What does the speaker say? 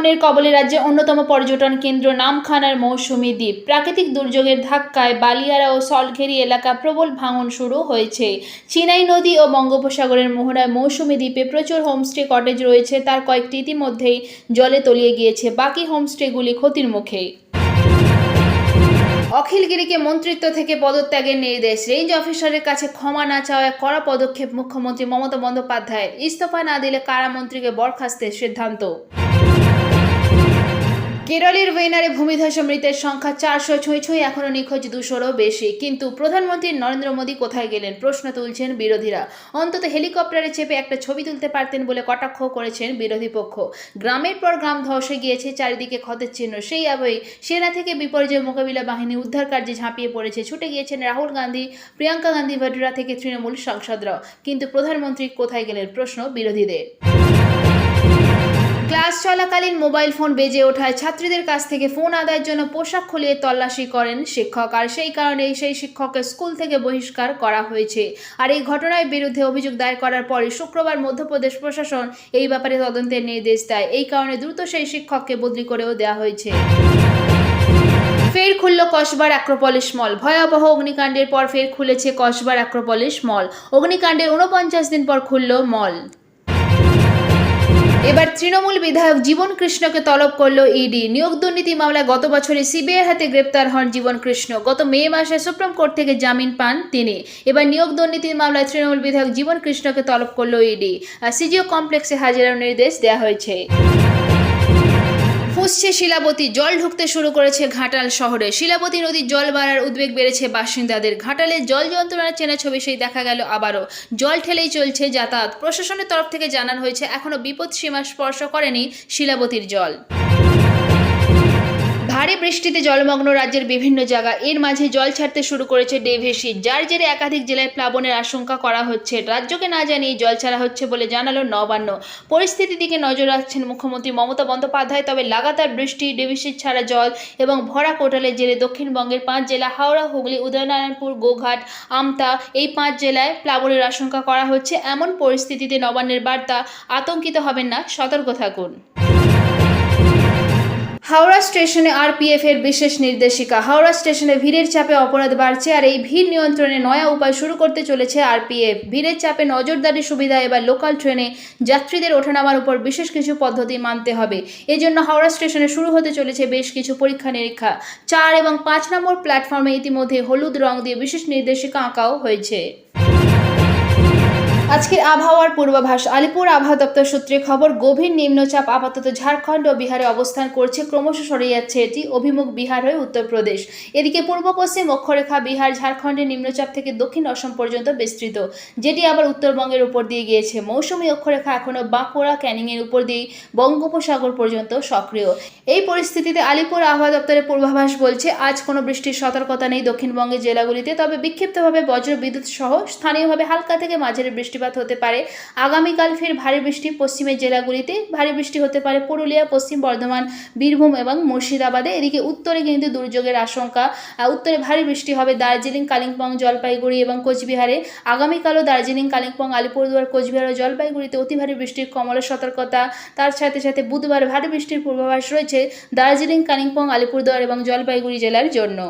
ভাঙনের কবলে রাজ্যে অন্যতম পর্যটন কেন্দ্র নামখানার মৌসুমী দ্বীপ। প্রাকৃতিক দুর্যোগের ধাক্কায় বালিয়ারা ও সলঘেরি এলাকা প্রবল ভাঙন শুরু হয়েছে। চিনাই নদী ও বঙ্গোপসাগরের মোহনায় মৌসুমী দ্বীপে প্রচুর হোমস্টে কটেজ রয়েছে, তার কয়েকটি ইতিমধ্যেই জলে তলিয়ে গিয়েছে। বাকি হোমস্টেগুলি ক্ষতির মুখে। অখিলগিরিকে মন্ত্রিত্ব থেকে পদত্যাগের নির্দেশ। রেঞ্জ অফিসারের কাছে ক্ষমা না চাওয়ায় কড়া পদক্ষেপ মুখ্যমন্ত্রী মমতা বন্দ্যোপাধ্যায়ের। ইস্তফা না দিলে কারামন্ত্রীকে বরখাস্তের সিদ্ধান্ত। কেরলের ওয়েনারে ভূমিধসে মৃতের সংখ্যা চারশো ছুঁই ছুঁই এখনও নিখোঁজ দুশোরও বেশি। কিন্তু প্রধানমন্ত্রী নরেন্দ্র মোদী কোথায় গেলেন? প্রশ্ন তুলছেন বিরোধীরা। অন্তত হেলিকপ্টারে চেপে একটা ছবি তুলতে পারতেন বলে কটাক্ষ করেছেন বিরোধী পক্ষ। গ্রামের পর গ্রাম ধসে গিয়েছে চারিদিকে ক্ষতের চিহ্ন। সেই আবহে সেনা থেকে বিপর্যয় মোকাবিলা বাহিনী উদ্ধার কার্যে ঝাঁপিয়ে পড়েছে। ছুটে গিয়েছেন রাহুল গান্ধী, প্রিয়াঙ্কা গান্ধী ভাড্রা থেকে তৃণমূল সাংসদরাও। কিন্তু প্রধানমন্ত্রী কোথায় গেলেন? প্রশ্ন বিরোধীদের। ক্লাস চলাকালীন মোবাইল ফোন বেজে ওঠায় ছাত্রীদের কাছ থেকে ফোন আদায়ের জন্য পোশাক খুলিয়ে তল্লাশি করেন শিক্ষক। আর সেই কারণে সেই শিক্ষককে স্কুল থেকে বহিষ্কার করা হয়েছে। আর এই ঘটনার বিরুদ্ধে অভিযোগ দায়ের করার পরে শুক্রবার মধ্যপ্রদেশ প্রশাসন এই ব্যাপারে তদন্তের নির্দেশ দেয়। এই কারণে দ্রুত সেই শিক্ষককে বদলি করেও দেওয়া হয়েছে। ফের খুলল কসবার অ্যাক্রোপলিস মল। ভয়াবহ অগ্নিকাণ্ডের পর ফের খুলেছে কসবার অ্যাক্রোপলিস মল। অগ্নিকাণ্ডের উনপঞ্চাশ দিন পর খুলল মল। এবার তৃণমূল বিধায়ক জীবন কৃষ্ণকে তলব করল ইডি। নিয়োগ দুর্নীতি মামলায় গত বছরে সিবিআই হাতে গ্রেপ্তার হন জীবন কৃষ্ণ। গত মে মাসে সুপ্রিম কোর্ট থেকে জামিন পান তিনি। এবার নিয়োগ দুর্নীতির মামলায় তৃণমূল বিধায়ক জীবন কৃষ্ণকে তলব করল ইডি। আর সিজিও কমপ্লেক্সে হাজিরার নির্দেশ দেওয়া হয়েছে। ফুসছে শিলাবতী, জল ঢুকতে শুরু করেছে ঘাটাল শহরে। শিলাবতী নদীর জল বাড়ার উদ্বেগ বেড়েছে বাসিন্দাদের। ঘাটালে জল যন্ত্রণার চেনা ছবি সেই দেখা গেল আবারও। জল ঠেলেই চলছে যাতায়াত। প্রশাসনের তরফ থেকে জানানো হয়েছে এখনও বিপদ সীমা স্পর্শ করেনি শিলাবতীর জল। ভারী বৃষ্টিতে জলমগ্ন রাজ্যের বিভিন্ন জায়গা। এর মাঝে জল ছাড়তে শুরু করেছে ডেভেসি যার জেরে একাধিক জেলায় প্লাবনের আশঙ্কা করা হচ্ছে। রাজ্যকে না জানিয়ে জল ছাড়া হচ্ছে বলে জানালো নবান্ন। পরিস্থিতির দিকে নজর রাখছেন মুখ্যমন্ত্রী মমতা বন্দ্যোপাধ্যায়, তবে লাগাতার বৃষ্টি ডেভিসির ছাড়া জল এবং ভরা কোটালের জেরে দক্ষিণবঙ্গের পাঁচ জেলা, হাওড়া, হুগলি, উদয়নারায়ণপুর, গোঘাট, আমতা, এই পাঁচ জেলায় প্লাবনের আশঙ্কা করা হচ্ছে। এমন পরিস্থিতিতে নবান্নের বার্তা, আতঙ্কিত হবেন না, সতর্ক থাকুন। হাওড়া স্টেশনে আরপিএফ এর বিশেষ নির্দেশিকা। হাওড়া স্টেশনে ভিড়ের চাপে অপরাধ বাড়ছে আর এই ভিড় নিয়ন্ত্রণে নয়া উপায় শুরু করতে চলেছে আরপিএফ। ভিড়ের চাপে নজরদারি সুবিধা এবার লোকাল ট্রেনে যাত্রীদের ওঠানামার উপর বিশেষ কিছু পদ্ধতি মানতে হবে। এজন্য হাওড়া স্টেশনে শুরু হতে চলেছে বেশ কিছু পরীক্ষা নিরীক্ষা। চার এবং পাঁচ নম্বর প্ল্যাটফর্মে ইতিমধ্যে হলুদ রং দিয়ে বিশেষ নির্দেশিকা আঁকাও হয়েছে। আজকের আবহাওয়ার পূর্বাভাস, আলিপুর আবহাওয়া দপ্তর সূত্রে খবর, গভীর নিম্নচাপ আপাতত ঝাড়খণ্ড ও বিহারে অবস্থান করছে, ক্রমশ সরে যাচ্ছে এটি। অভিমুখ বিহার হয়ে উত্তরপ্রদেশ এদিকে পূর্ব পশ্চিম অক্ষরেখা বিহার, ঝাড়খণ্ডের নিম্নচাপ থেকে দক্ষিণ অসম পর্যন্ত বিস্তৃত, যেটি আবার উত্তরবঙ্গের উপর দিয়ে গিয়েছে। মৌসুমী অক্ষরেখা এখনও বাঁকুড়া, ক্যানিংয়ের উপর দিয়ে বঙ্গোপসাগর পর্যন্ত সক্রিয়। এই পরিস্থিতিতে আলিপুর আবহাওয়া দপ্তরের পূর্বাভাস বলছে, আজ কোনো বৃষ্টির সতর্কতা নেই দক্ষিণবঙ্গের জেলাগুলিতে, তবে বিক্ষিপ্তভাবে বজ্র বিদ্যুৎ সহ স্থানীয়ভাবে হালকা থেকে মাঝারি বৃষ্টিপাত হতে পারে। আগামীকাল ফের ভারী বৃষ্টি। পশ্চিমের জেলাগুলিতে ভারী বৃষ্টি হতে পারে। পুরুলিয়া, পশ্চিম বর্ধমান, বীরভূম এবং মুর্শিদাবাদে। এদিকে উত্তরে কিন্তু দুর্যোগের আশঙ্কা। উত্তরে ভারী বৃষ্টি হবে দার্জিলিং, কালিম্পং, জলপাইগুড়ি এবং কোচবিহারে। আগামীকালও দার্জিলিং, কালিম্পং, আলিপুরদুয়ার, কোচবিহার ও জলপাইগুড়িতে অতি ভারী বৃষ্টির কমলের সতর্কতা। তার সাথে সাথে বুধবার ভারী বৃষ্টির পূর্বাভাস রয়েছে দার্জিলিং, কালিম্পং, আলিপুরদুয়ার এবং জলপাইগুড়ি জেলার জন্য।